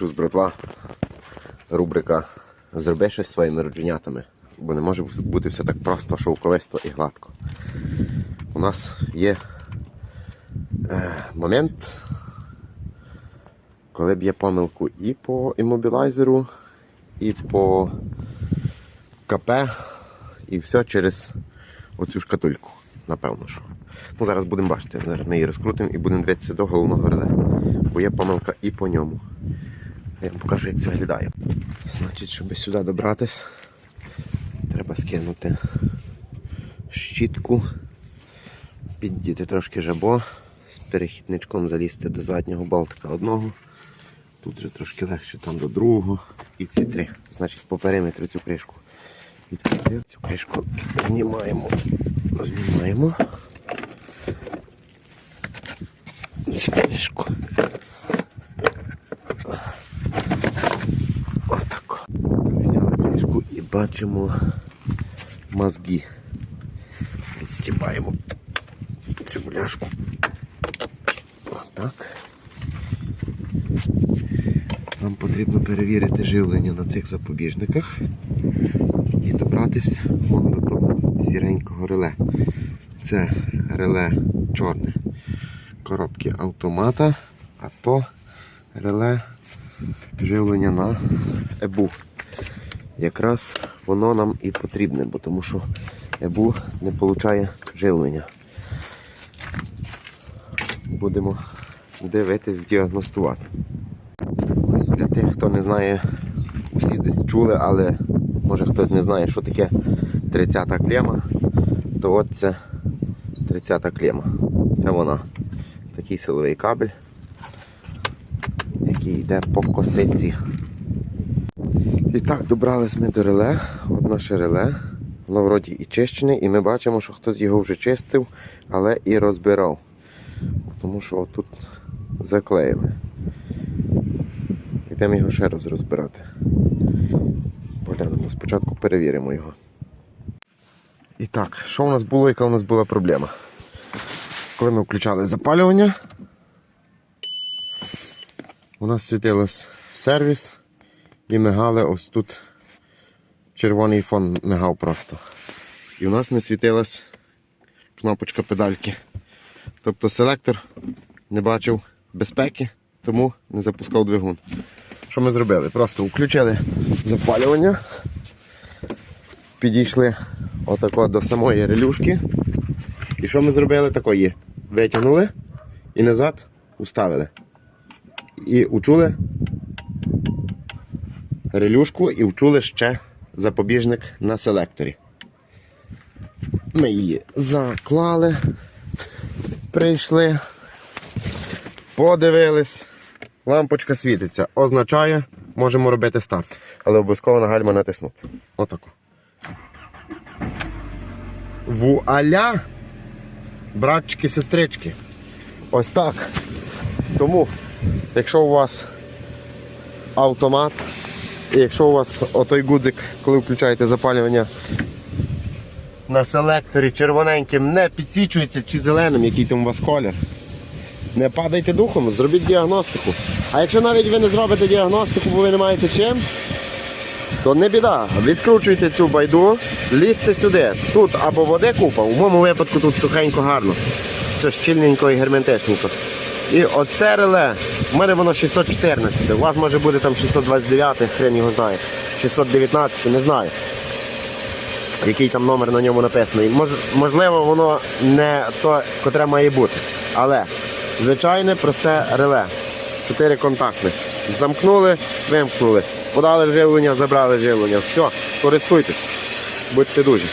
Чус, братва, рубрика Зроби щось своїми родженятами. Бо не може бути все так просто, шовковисто і гладко. У нас є е, момент, коли б'є помилку і по іммобілайзеру, і по КП, і все через оцю шкатульку, напевно. що. Ну, зараз будемо бачити, зараз ми її розкрутимо і будемо дивитися до головного реле. Бо є помилка і по ньому. Я вам покажу, як це виглядає. Значить, щоб сюди добратись, треба скинути щітку, піддіти трошки жабо, з перехідничком залізти до заднього балтика одного. Тут вже трошки легше там до другого. І ці три. Значить, по периметру цю кришку відкрити. Цю кришку знімаємо. Знімаємо. Цю кришку. Отако. Зняли кришку і бачимо мозги. Відстібаємо цю бляшку. Отак. Нам потрібно перевірити живлення на цих запобіжниках і добратися вон до того сіренького реле. Це реле чорне коробки автомата, а то реле живлення на ЕБУ. Якраз воно нам і потрібне, бо тому що ЕБУ не отримує живлення. Будемо дивитись, діагностувати. Для тих, хто не знає, усі десь чули, але може хтось не знає, що таке 30-та клема, то от це 30-та клема. Це вона. Такий силовий кабель, який йде по косиці. І так, добрались ми до реле. От наше реле. Воно вроді і чищене, і ми бачимо, що хтось його вже чистив, але і розбирав. Тому що отут заклеїли. Йдемо його ще раз розбирати. Поглянемо, спочатку перевіримо його. І так, що у нас було, яка у нас була проблема? Коли ми включали запалювання, у нас світилось сервіс і мигали ось тут червоний фон мигав просто. І у нас не світилась кнопочка педальки. Тобто селектор не бачив безпеки, тому не запускав двигун. Що ми зробили? Просто включили запалювання, підійшли отако до самої релюшки. І що ми зробили такої? Витягнули і назад уставили. І учули релюшку і вчули ще запобіжник на селекторі. Ми її заклали, прийшли, подивились. Лампочка світиться, означає, можемо робити старт. Але обов'язково на гальма натиснути. Отако. Вуаля! Братчики, сестрички. Ось так. Тому, якщо у вас автомат, і якщо у вас отой гудзик, коли включаєте запалювання на селекторі червоненьким не підсвічується чи зеленим, який там у вас колір, не падайте духом, зробіть діагностику. А якщо навіть ви не зробите діагностику, бо ви не маєте чим, то не біда. Відкручуйте цю байду, лізьте сюди. Тут або води купа, у моєму випадку тут сухенько гарно. Все щільненько і герметичненько. І оце реле, у мене воно 614, у вас може бути там 629, хрен його знає. 619, не знаю. Який там номер на ньому написаний. Мож, можливо, воно не то, котре має бути. Але звичайне просте реле. Чотири контактних. Замкнули, вимкнули. Подали живлення, забрали живлення. Все, користуйтесь. Будьте дуже.